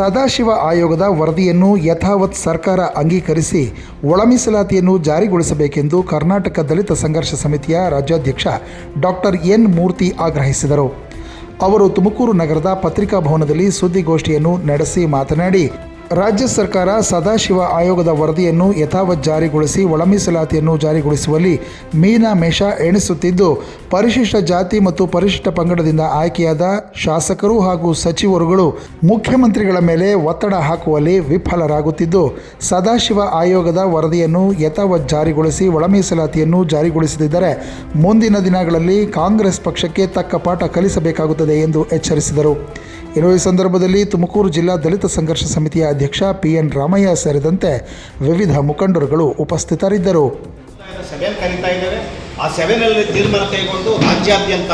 ಸದಾಶಿವ ಆಯೋಗದ ವರದಿಯನ್ನು ಯಥಾವತ್ ಸರ್ಕಾರ ಅಂಗೀಕರಿಸಿ ಒಳ ಮೀಸಲಾತಿಯನ್ನು ಜಾರಿಗೊಳಿಸಬೇಕೆಂದು ಕರ್ನಾಟಕ ದಲಿತ ಸಂಘರ್ಷ ಸಮಿತಿಯ ರಾಜ್ಯಾಧ್ಯಕ್ಷ ಡಾಕ್ಟರ್ ಎನ್ ಮೂರ್ತಿ ಆಗ್ರಹಿಸಿದರು. ಅವರು ತುಮಕೂರು ನಗರದ ಪತ್ರಿಕಾ ಭವನದಲ್ಲಿ ಸುದ್ದಿಗೋಷ್ಠಿಯನ್ನು ನಡೆಸಿ ಮಾತನಾಡಿ ರಾಜ್ಯ ಸರ್ಕಾರ ಸದಾಶಿವ ಆಯೋಗದ ವರದಿಯನ್ನು ಯಥಾವತ್ ಜಾರಿಗೊಳಿಸಿ ಒಳಮೀಸಲಾತಿಯನ್ನು ಜಾರಿಗೊಳಿಸುವಲ್ಲಿ ಮೀನ ಮೇಷ ಎಣಿಸುತ್ತಿದ್ದು, ಪರಿಶಿಷ್ಟ ಜಾತಿ ಮತ್ತು ಪರಿಶಿಷ್ಟ ಪಂಗಡದಿಂದ ಆಯ್ಕೆಯಾದ ಶಾಸಕರು ಹಾಗೂ ಸಚಿವರುಗಳು ಮುಖ್ಯಮಂತ್ರಿಗಳ ಮೇಲೆ ಒತ್ತಡ ಹಾಕುವಲ್ಲಿ ವಿಫಲರಾಗುತ್ತಿದ್ದು, ಸದಾಶಿವ ಆಯೋಗದ ವರದಿಯನ್ನು ಯಥಾವತ್ ಜಾರಿಗೊಳಿಸಿ ಒಳಮೀಸಲಾತಿಯನ್ನು ಜಾರಿಗೊಳಿಸದಿದ್ದರೆ ಮುಂದಿನ ದಿನಗಳಲ್ಲಿ ಕಾಂಗ್ರೆಸ್ ಪಕ್ಷಕ್ಕೆ ತಕ್ಕ ಪಾಠ ಕಲಿಸಬೇಕಾಗುತ್ತದೆ ಎಂದು ಎಚ್ಚರಿಸಿದರು. ಇನ್ನು ಈ ಸಂದರ್ಭದಲ್ಲಿ ತುಮಕೂರು ಜಿಲ್ಲಾ ದಲಿತ ಸಂಘರ್ಷ ಸಮಿತಿಯ ಅಧ್ಯಕ್ಷ ಪಿ ಎನ್ ರಾಮಯ್ಯ ಸೇರಿದಂತೆ ವಿವಿಧ ಮುಖಂಡರುಗಳು ಉಪಸ್ಥಿತರಿದ್ದರು. ಆ ಸಭೆಯಲ್ಲಿ ತೀರ್ಮಾನ ಕೈಗೊಂಡು ರಾಜ್ಯಾದ್ಯಂತ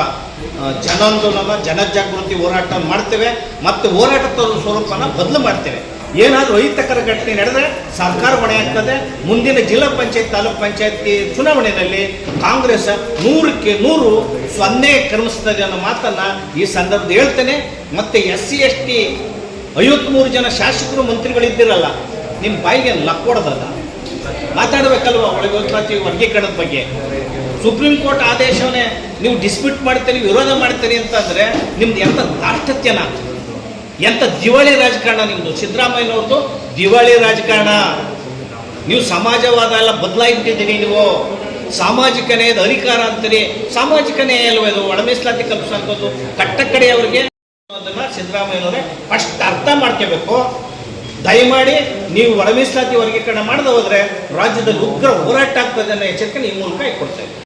ಜನಾಂದೋಲನ, ಜನಜಾಗೃತಿ ಹೋರಾಟ ಮಾಡ್ತೇವೆ. ಮತ್ತು ಹೋರಾಟದ ಸ್ವರೂಪನ ಬದಲು ಮಾಡ್ತೇವೆ. ಏನಾದರೂ ಅಹಿತಕರ ಘಟನೆ ನಡೆದರೆ ಸರ್ಕಾರ ಹೊಣೆ ಆಗ್ತದೆ. ಮುಂದಿನ ಜಿಲ್ಲಾ ಪಂಚಾಯತ್, ತಾಲೂಕ್ ಪಂಚಾಯತಿ ಚುನಾವಣೆಯಲ್ಲಿ ಕಾಂಗ್ರೆಸ್ ನೂರಕ್ಕೆ ನೂರು ಸೊನ್ನೆ ಕ್ರಮಿಸ್ತದೆ ಅನ್ನೋ ಮಾತನ್ನು ಈ ಸಂದರ್ಭದಲ್ಲಿ ಹೇಳ್ತೇನೆ. ಮತ್ತು ಎಸ್ ಸಿ ಎಸ್ ಟಿ ಐವತ್ಮೂರು ಜನ ಶಾಸಕರು ಮಂತ್ರಿಗಳಿದ್ದಿರಲ್ಲ ನಿಮ್ಮ ಬಾಯಿಗೆ ಲಕ್ಕೊಡೋದಲ್ಲ ಮಾತಾಡಬೇಕಲ್ವ ಒಳಗೋತ್ಲಾತಿ ವರ್ಗೀಕರಣದ ಬಗ್ಗೆ? ಸುಪ್ರೀಂ ಕೋರ್ಟ್ ಆದೇಶವನ್ನೇ ನೀವು ಡಿಸ್ಪ್ಯೂಟ್ ಮಾಡ್ತೀರಿ, ವಿರೋಧ ಮಾಡ್ತೀರಿ ಅಂತಂದರೆ ನಿಮ್ದು ಎಂಥ ದಾಷ್ಟತ್ಯನ ಎಂಥ ದಿವಾಳಿ ರಾಜಕಾರಣ ನಿಮ್ಮದು ಸಿದ್ದರಾಮಯ್ಯನವ್ರದ್ದು ದಿವಾಳಿ ರಾಜಕಾರಣ. ನೀವು ಸಮಾಜವಾದ ಎಲ್ಲ ಬದಲಾಯಿಬಿಟ್ಟಿದ್ದೀರಿ ನೀವು. ಸಾಮಾಜಿಕ ನ್ಯಾಯದ ಅಧಿಕಾರ ಅಂತೀರಿ. ಸಾಮಾಜಿಕ ನ್ಯಾಯ ಅಲ್ವ ಇದು? ಒಳಮೀಸಲಾತಿ ಕಲ್ಪಿಸೋದು ಕಟ್ಟ ಕಡೆಯವರಿಗೆ ಅದನ್ನ ಸಿದ್ದರಾಮಯ್ಯನವರೇ ಫಸ್ಟ್ ಅರ್ಥ ಮಾಡ್ಕೋಬೇಕು. ದಯಮಾಡಿ ನೀವು ಒಳಮೀಸಲಾತಿ ವರ್ಗೀಕರಣ ಮಾಡದೆ ಹೋದ್ರೆ ರಾಜ್ಯದಲ್ಲಿ ಉಗ್ರ ಹೋರಾಟ ಆಗ್ತದೆ ಅನ್ನೋ ಎಚ್ಚರಿಕೆ ಈ ಮೂಲಕ ಕೊಡ್ತೇವೆ